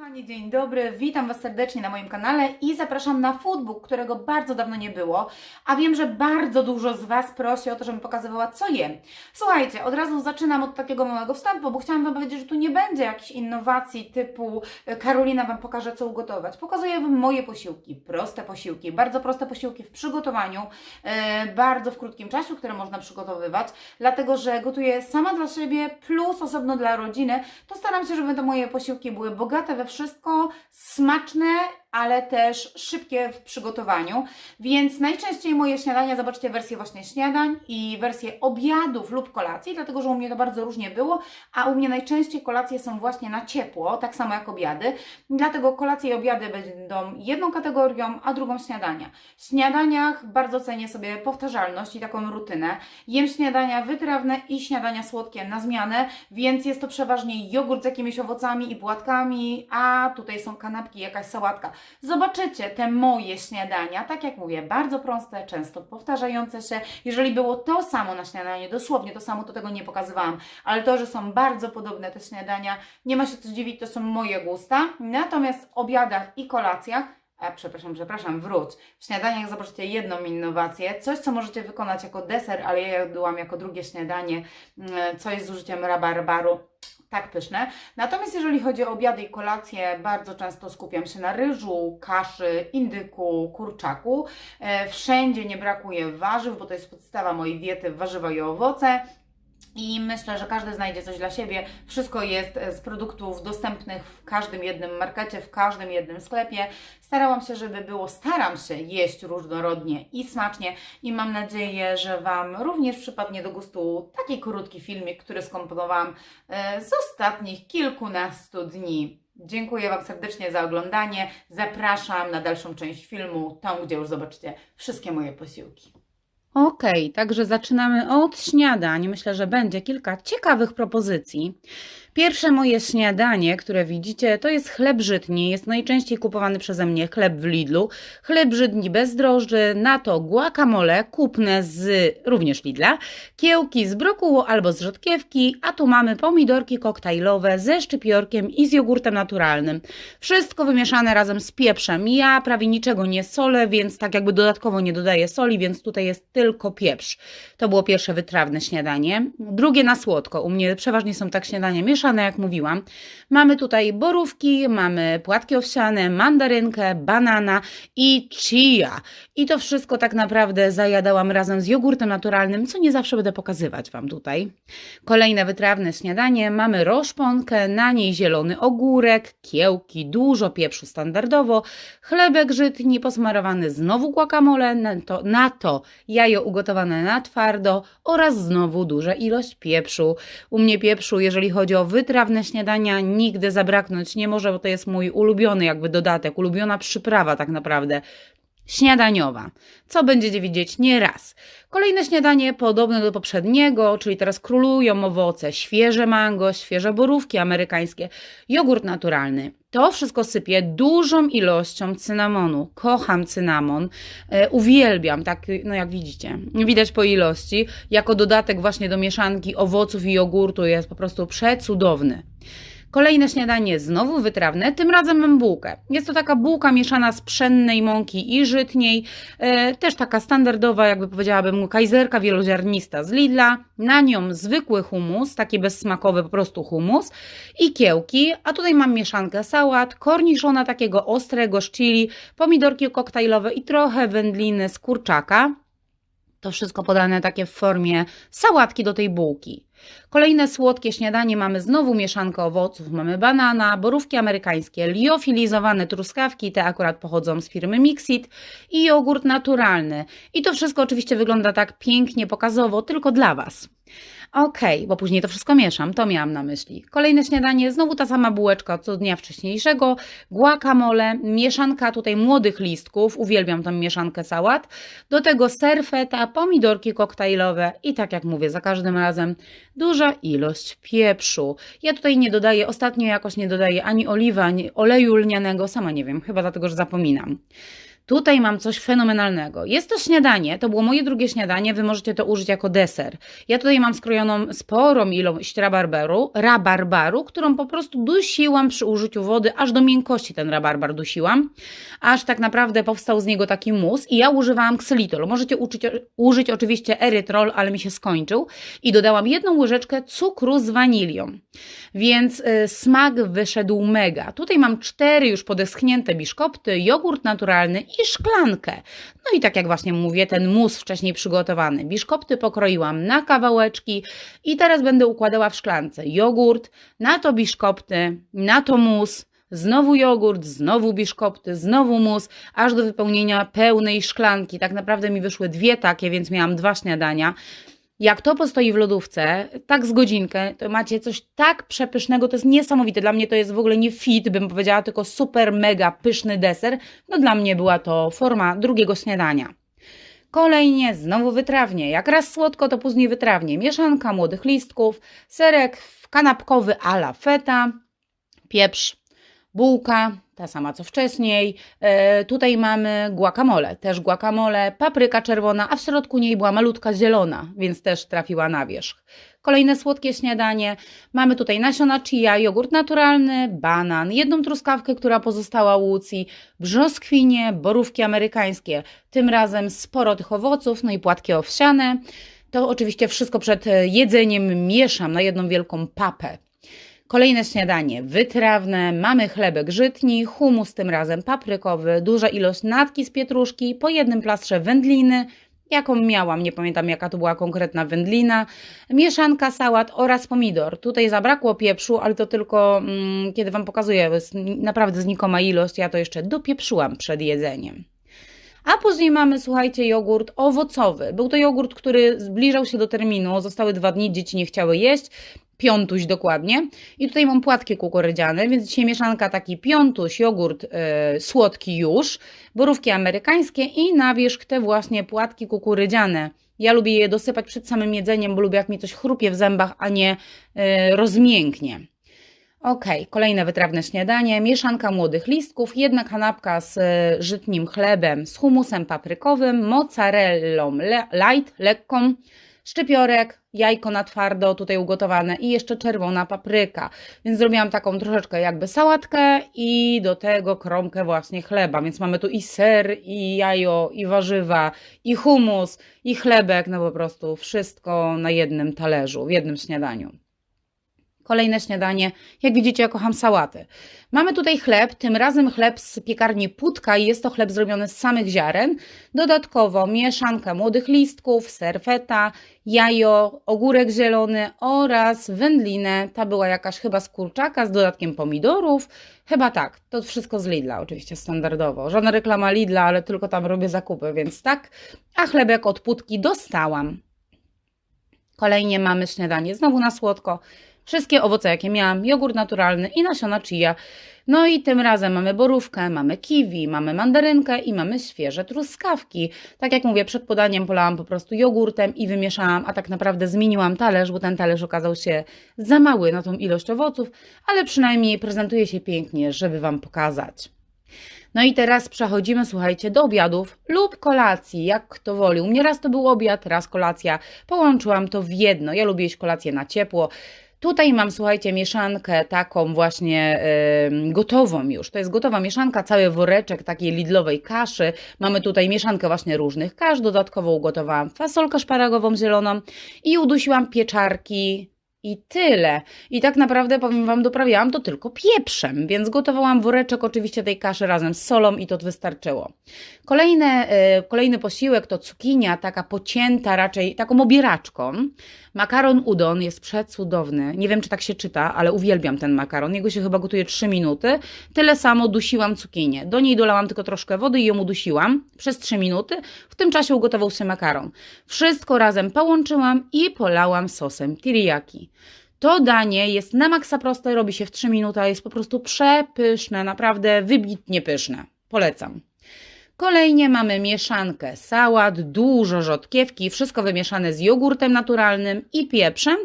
Kochani, dzień dobry, witam Was serdecznie na moim kanale i zapraszam na foodbook, którego bardzo dawno nie było, a wiem, że bardzo dużo z Was prosi o to, żebym pokazywała, co jem. Słuchajcie, od razu zaczynam od takiego małego wstępu, bo chciałam Wam powiedzieć, że tu nie będzie jakichś innowacji typu e, Karolina Wam pokaże, co ugotować. Pokazuję Wam moje posiłki, proste posiłki, bardzo proste posiłki w przygotowaniu, e, bardzo w krótkim czasie, które można przygotowywać, dlatego, że gotuję sama dla siebie plus osobno dla rodziny, to staram się, żeby te moje posiłki były bogate we wszystko, smaczne, ale też szybkie w przygotowaniu. Więc najczęściej moje śniadania, zobaczcie wersję właśnie śniadań i wersję obiadów lub kolacji, dlatego że u mnie to bardzo różnie było, a u mnie najczęściej kolacje są właśnie na ciepło, tak samo jak obiady. Dlatego kolacje i obiady będą jedną kategorią, a drugą śniadania. W śniadaniach bardzo cenię sobie powtarzalność i taką rutynę. Jem śniadania wytrawne i śniadania słodkie na zmianę, więc jest to przeważnie jogurt z jakimiś owocami i płatkami, a tutaj są kanapki, jakaś sałatka. Zobaczycie te moje śniadania, tak jak mówię, bardzo proste, często powtarzające się. Jeżeli było to samo na śniadanie, dosłownie to samo, to tego nie pokazywałam, ale to, że są bardzo podobne te śniadania, nie ma się co dziwić, to są moje gusta. Natomiast w obiadach i kolacjach a przepraszam, przepraszam, wróć. W śniadaniach zobaczycie jedną innowację, coś co możecie wykonać jako deser, ale ja jadłam jako drugie śniadanie, mm, coś z użyciem rabarbaru. Tak pyszne. Natomiast jeżeli chodzi o obiady i kolacje, bardzo często skupiam się na ryżu, kaszy, indyku, kurczaku. E, Wszędzie nie brakuje warzyw, bo to jest podstawa mojej diety warzywa i owoce. I myślę, że każdy znajdzie coś dla siebie. Wszystko jest e, z produktów dostępnych w każdym jednym markecie, w każdym jednym sklepie. Starałam się, żeby było, staram się jeść różnorodnie i smacznie i mam nadzieję, że Wam również przypadnie do gustu taki krótki filmik, który skomponowałam e, z ostatnich kilkunastu dni. Dziękuję Wam serdecznie za oglądanie. Zapraszam na dalszą część filmu, tą, gdzie już zobaczycie wszystkie moje posiłki. Okej, także zaczynamy od śniadań. Myślę, że będzie kilka ciekawych propozycji. Pierwsze moje śniadanie, które widzicie, to jest chleb żytni. Jest najczęściej kupowany przeze mnie chleb w Lidlu. Chleb żytni bez drożdży, na to guacamole kupne z również Lidla, kiełki z brokułu albo z rzodkiewki, a tu mamy pomidorki koktajlowe ze szczypiorkiem i z jogurtem naturalnym. Wszystko wymieszane razem z pieprzem. Ja prawie niczego nie solę, więc tak jakby dodatkowo nie dodaję soli, więc tutaj jest tylko pieprz. To było pierwsze wytrawne śniadanie. Drugie na słodko. U mnie przeważnie są tak śniadania mieszane, jak mówiłam. Mamy tutaj borówki, mamy płatki owsiane, mandarynkę, banana i chia. I to wszystko tak naprawdę zajadałam razem z jogurtem naturalnym, co nie zawsze będę pokazywać Wam tutaj. Kolejne wytrawne śniadanie. Mamy roszponkę, na niej zielony ogórek, kiełki, dużo pieprzu standardowo, chlebek żytni posmarowany znowu guacamole, na to, na to jajo ugotowane na twardo oraz znowu duża ilość pieprzu. U mnie pieprzu, jeżeli chodzi o wytrawne śniadania, nigdy zabraknąć nie może, bo to jest mój ulubiony jakby dodatek, ulubiona przyprawa tak naprawdę. Śniadaniowa, co będziecie widzieć nieraz. Kolejne śniadanie podobne do poprzedniego, czyli teraz królują owoce, świeże mango, świeże borówki amerykańskie, jogurt naturalny. To wszystko sypię dużą ilością cynamonu. Kocham cynamon, e, uwielbiam, tak no jak widzicie, widać po ilości. Jako dodatek właśnie do mieszanki owoców i jogurtu jest po prostu przecudowny. Kolejne śniadanie znowu wytrawne, tym razem mam bułkę. Jest to taka bułka mieszana z pszennej mąki i żytniej, e, też taka standardowa, jakby powiedziałabym, kajzerka wieloziarnista z Lidla. Na nią zwykły humus, taki bezsmakowy po prostu humus i kiełki, a tutaj mam mieszankę sałat, korniszona takiego ostrego z chili, pomidorki koktajlowe i trochę wędliny z kurczaka. To wszystko podane takie w formie sałatki do tej bułki. Kolejne słodkie śniadanie mamy znowu mieszankę owoców. Mamy banana, borówki amerykańskie, liofilizowane truskawki, te akurat pochodzą z firmy Mixit i jogurt naturalny. I to wszystko oczywiście wygląda tak pięknie, pokazowo, tylko dla Was. Okej, bo później to wszystko mieszam, to miałam na myśli. Kolejne śniadanie, znowu ta sama bułeczka co dnia wcześniejszego, guacamole, mieszanka tutaj młodych listków, uwielbiam tą mieszankę sałat, do tego serfeta, pomidorki koktajlowe i tak jak mówię, za każdym razem duża ilość pieprzu. Ja tutaj nie dodaję, ostatnio jakoś nie dodaję ani oliwy, ani oleju lnianego, sama nie wiem, chyba dlatego, że zapominam. Tutaj mam coś fenomenalnego. Jest to śniadanie, to było moje drugie śniadanie, wy możecie to użyć jako deser. Ja tutaj mam skrojoną sporą ilość rabarbaru, rabarbaru, którą po prostu dusiłam przy użyciu wody, aż do miękkości ten rabarbar dusiłam, aż tak naprawdę powstał z niego taki mus i ja używałam ksylitolu. Możecie uczyć, użyć oczywiście erytrol, ale mi się skończył i dodałam jedną łyżeczkę cukru z wanilią, więc y, smak wyszedł mega. Tutaj mam cztery już podeschnięte biszkopty, jogurt naturalny i szklankę. No i tak jak właśnie mówię, ten mus wcześniej przygotowany. Biszkopty pokroiłam na kawałeczki i teraz będę układała w szklance jogurt, na to biszkopty, na to mus, znowu jogurt, znowu biszkopty, znowu mus, aż do wypełnienia pełnej szklanki. Tak naprawdę mi wyszły dwie takie, więc miałam dwa śniadania. Jak to postoi w lodówce, tak z godzinkę, to macie coś tak przepysznego, to jest niesamowite. Dla mnie to jest w ogóle nie fit, bym powiedziała, tylko super, mega pyszny deser. No dla mnie była to forma drugiego śniadania. Kolejnie znowu wytrawnie. Jak raz słodko, to później wytrawnie. Mieszanka młodych listków, serek kanapkowy a la feta, pieprz, bułka, ta sama co wcześniej. E, tutaj mamy guacamole, też guacamole, papryka czerwona, a w środku niej była malutka zielona, więc też trafiła na wierzch. Kolejne słodkie śniadanie. Mamy tutaj nasiona chia, jogurt naturalny, banan, jedną truskawkę, która pozostała Łucji, brzoskwinie, borówki amerykańskie. Tym razem sporo tych owoców, no i płatki owsiane. To oczywiście wszystko przed e, jedzeniem mieszam na jedną wielką papę. Kolejne śniadanie wytrawne, mamy chlebek żytni, humus tym razem paprykowy, duża ilość natki z pietruszki, po jednym plastrze wędliny, jaką miałam, nie pamiętam jaka to była konkretna wędlina, mieszanka sałat oraz pomidor. Tutaj zabrakło pieprzu, ale to tylko mm, kiedy Wam pokazuję, jest naprawdę znikoma ilość, ja to jeszcze dopieprzyłam przed jedzeniem. A później mamy, słuchajcie, jogurt owocowy. Był to jogurt, który zbliżał się do terminu, zostały dwa dni, dzieci nie chciały jeść, piątuś dokładnie. I tutaj mam płatki kukurydziane, więc dzisiaj mieszanka taki piątuś, jogurt yy, słodki już, borówki amerykańskie i na wierzch te właśnie płatki kukurydziane. Ja lubię je dosypać przed samym jedzeniem, bo lubię jak mi coś chrupie w zębach, a nie yy, rozmięknie. Ok, kolejne wytrawne śniadanie. Mieszanka młodych listków, jedna kanapka z y, żytnim chlebem, z humusem paprykowym, mozzarellą le light, lekką, szczypiorek, jajko na twardo tutaj ugotowane i jeszcze czerwona papryka. Więc zrobiłam taką troszeczkę jakby sałatkę i do tego kromkę właśnie chleba. Więc mamy tu i ser, i jajo, i warzywa, i humus, i chlebek, no po prostu wszystko na jednym talerzu, w jednym śniadaniu. Kolejne śniadanie. Jak widzicie, ja kocham sałaty. Mamy tutaj chleb, tym razem chleb z piekarni Putka i jest to chleb zrobiony z samych ziaren. Dodatkowo mieszanka młodych listków, serfeta, jajo, ogórek zielony oraz wędlinę. Ta była jakaś chyba z kurczaka z dodatkiem pomidorów. Chyba tak. To wszystko z Lidla, oczywiście standardowo. Żadna reklama Lidla, ale tylko tam robię zakupy, więc tak. A chlebek od Putki dostałam. Kolejnie mamy śniadanie znowu na słodko. Wszystkie owoce, jakie miałam, jogurt naturalny i nasiona chia. No i tym razem mamy borówkę, mamy kiwi, mamy mandarynkę i mamy świeże truskawki. Tak jak mówię, przed podaniem polałam po prostu jogurtem i wymieszałam, a tak naprawdę zmieniłam talerz, bo ten talerz okazał się za mały na tą ilość owoców, ale przynajmniej prezentuje się pięknie, żeby Wam pokazać. No i teraz przechodzimy, słuchajcie, do obiadów lub kolacji, jak kto woli. U mnie raz to był obiad, raz kolacja. Połączyłam to w jedno. Ja lubię jeść kolację na ciepło. Tutaj mam, słuchajcie, mieszankę taką właśnie y, gotową już. To jest gotowa mieszanka, cały woreczek takiej lidlowej kaszy. Mamy tutaj mieszankę właśnie różnych kasz. Dodatkowo ugotowałam fasolkę szparagową zieloną i udusiłam pieczarki i tyle. I tak naprawdę, powiem Wam, doprawiałam to tylko pieprzem, więc gotowałam woreczek oczywiście tej kaszy razem z solą i to wystarczyło. Kolejne, y, kolejny posiłek to cukinia, taka pocięta raczej, taką obieraczką. Makaron udon jest przecudowny. Nie wiem, czy tak się czyta, ale uwielbiam ten makaron. Jego się chyba gotuje 3 minuty. Tyle samo dusiłam cukinię. Do niej dolałam tylko troszkę wody i ją udusiłam przez 3 minuty. W tym czasie ugotował się makaron. Wszystko razem połączyłam i polałam sosem teriyaki. To danie jest na maksa proste, robi się w 3 minuty, a jest po prostu przepyszne, naprawdę wybitnie pyszne. Polecam. Kolejnie mamy mieszankę sałat, dużo rzodkiewki, wszystko wymieszane z jogurtem naturalnym i pieprzem.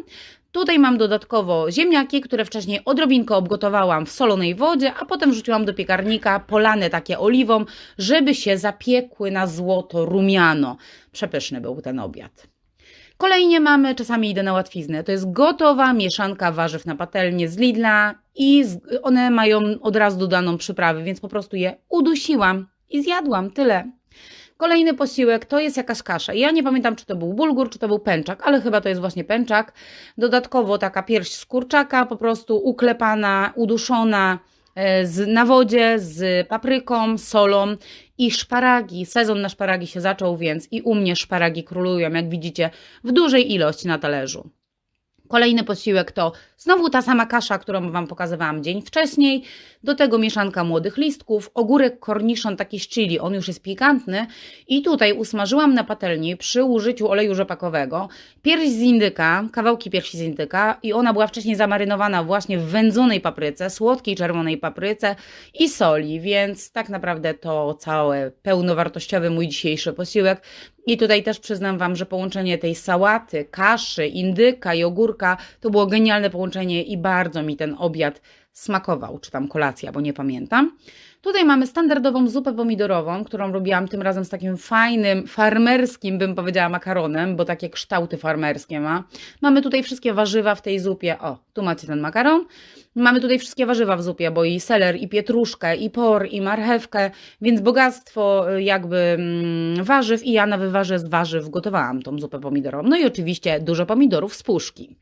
Tutaj mam dodatkowo ziemniaki, które wcześniej odrobinkę obgotowałam w solonej wodzie, a potem wrzuciłam do piekarnika polane takie oliwą, żeby się zapiekły na złoto rumiano. Przepyszny był ten obiad. Kolejnie mamy, czasami idę na łatwiznę, to jest gotowa mieszanka warzyw na patelnię z Lidla i one mają od razu dodaną przyprawę, więc po prostu je udusiłam i zjadłam, tyle. Kolejny posiłek to jest jakaś kasza. Ja nie pamiętam, czy to był bulgur, czy to był pęczak, ale chyba to jest właśnie pęczak. Dodatkowo taka pierś z kurczaka, po prostu uklepana, uduszona e, z, na wodzie z papryką, solą i szparagi. Sezon na szparagi się zaczął, więc i u mnie szparagi królują, jak widzicie, w dużej ilości na talerzu. Kolejny posiłek to znowu ta sama kasza, którą Wam pokazywałam dzień wcześniej. Do tego mieszanka młodych listków, ogórek korniszon taki z chili, on już jest pikantny. I tutaj usmażyłam na patelni przy użyciu oleju rzepakowego pierś z indyka, kawałki piersi z indyka i ona była wcześniej zamarynowana właśnie w wędzonej papryce, słodkiej czerwonej papryce i soli, więc tak naprawdę to cały pełnowartościowy mój dzisiejszy posiłek. I tutaj też przyznam Wam, że połączenie tej sałaty, kaszy, indyka i ogórka to było genialne połączenie i bardzo mi ten obiad smakował, czy tam kolacja, bo nie pamiętam. Tutaj mamy standardową zupę pomidorową, którą robiłam tym razem z takim fajnym, farmerskim, bym powiedziała, makaronem, bo takie kształty farmerskie ma. Mamy tutaj wszystkie warzywa w tej zupie. O, tu macie ten makaron. Mamy tutaj wszystkie warzywa w zupie, bo i seler, i pietruszkę, i por, i marchewkę, więc bogactwo y, jakby mm, warzyw i ja na wywarze z warzyw gotowałam tą zupę pomidorową. No i oczywiście dużo pomidorów z puszki.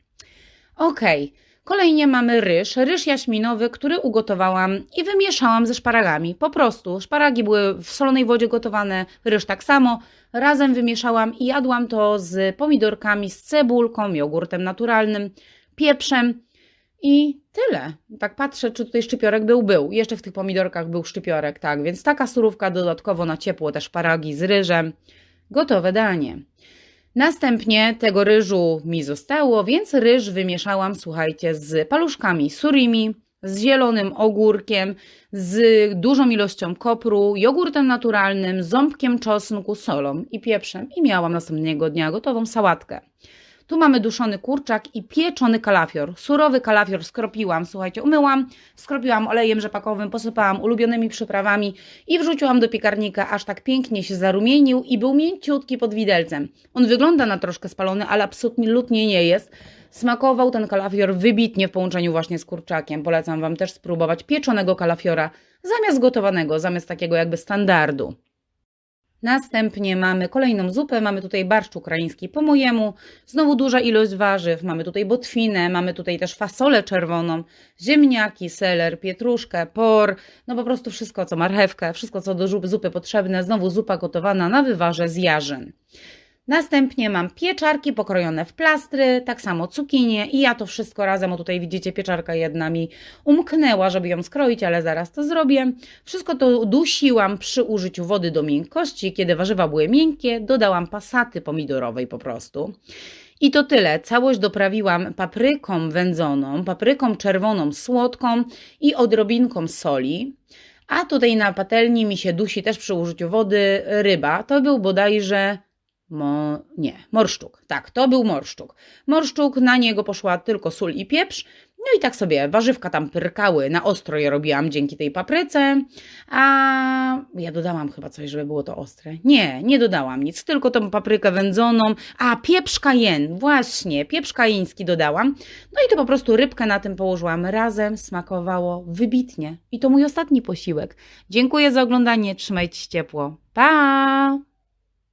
Okej. Kolejnie mamy ryż, ryż jaśminowy, który ugotowałam i wymieszałam ze szparagami. Po prostu szparagi były w solonej wodzie gotowane, ryż tak samo. Razem wymieszałam i jadłam to z pomidorkami, z cebulką, jogurtem naturalnym, pieprzem i tyle. Tak patrzę, czy tutaj szczypiorek był, był. Jeszcze w tych pomidorkach był szczypiorek, tak. Więc taka surówka dodatkowo na ciepło, te szparagi z ryżem. Gotowe danie. Następnie tego ryżu mi zostało, więc ryż wymieszałam, słuchajcie, z paluszkami surimi, z zielonym ogórkiem, z dużą ilością kopru, jogurtem naturalnym, ząbkiem czosnku, solą i pieprzem i miałam następnego dnia gotową sałatkę. Tu mamy duszony kurczak i pieczony kalafior. Surowy kalafior skropiłam, słuchajcie, umyłam, skropiłam olejem rzepakowym, posypałam ulubionymi przyprawami i wrzuciłam do piekarnika, aż tak pięknie się zarumienił i był mięciutki pod widelcem. On wygląda na troszkę spalony, ale absolutnie nie jest. Smakował ten kalafior wybitnie w połączeniu właśnie z kurczakiem. Polecam Wam też spróbować pieczonego kalafiora zamiast gotowanego, zamiast takiego jakby standardu. Następnie mamy kolejną zupę, mamy tutaj barszcz ukraiński po mojemu, znowu duża ilość warzyw, mamy tutaj botwinę, mamy tutaj też fasolę czerwoną, ziemniaki, seler, pietruszkę, por, no po prostu wszystko co marchewkę, wszystko co do zupy, potrzebne, znowu zupa gotowana na wywarze z jarzyn. Następnie mam pieczarki pokrojone w plastry, tak samo cukinie i ja to wszystko razem, o tutaj widzicie pieczarka jedna mi umknęła, żeby ją skroić, ale zaraz to zrobię. Wszystko to dusiłam przy użyciu wody do miękkości. Kiedy warzywa były miękkie, dodałam pasaty pomidorowej po prostu. I to tyle. Całość doprawiłam papryką wędzoną, papryką czerwoną słodką i odrobinką soli. A tutaj na patelni mi się dusi też przy użyciu wody ryba. To był bodajże Mo... Nie, morszczuk. Tak, to był morszczuk. Morszczuk, na niego poszła tylko sól i pieprz. No i tak sobie warzywka tam pyrkały. Na ostro je robiłam dzięki tej papryce. A ja dodałam chyba coś, żeby było to ostre. Nie, nie dodałam nic, tylko tą paprykę wędzoną. A, pieprz kajen, właśnie, pieprz kajeński dodałam. No i to po prostu rybkę na tym położyłam razem. Smakowało wybitnie. I to mój ostatni posiłek. Dziękuję za oglądanie, trzymajcie się ciepło. Pa!